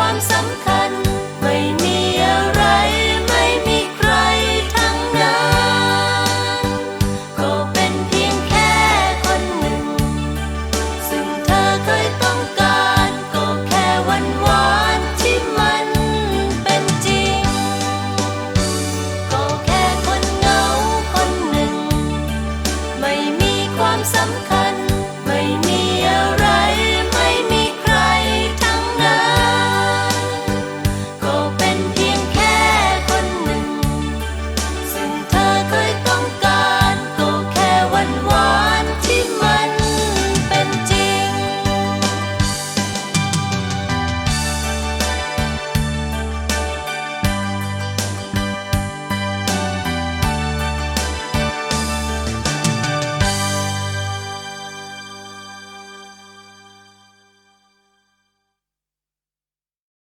ความสำคัญ ไม่มีอะไร ไม่มีใครทั้งนั้น ก็เป็นเพียงแค่คนหนึ่ง ซึ่งเธอเคยต้องการ ก็แค่วันหวานที่มันเป็นจริง ก็แค่คนเหงาคนหนึ่ง ไม่มีความสำคัญ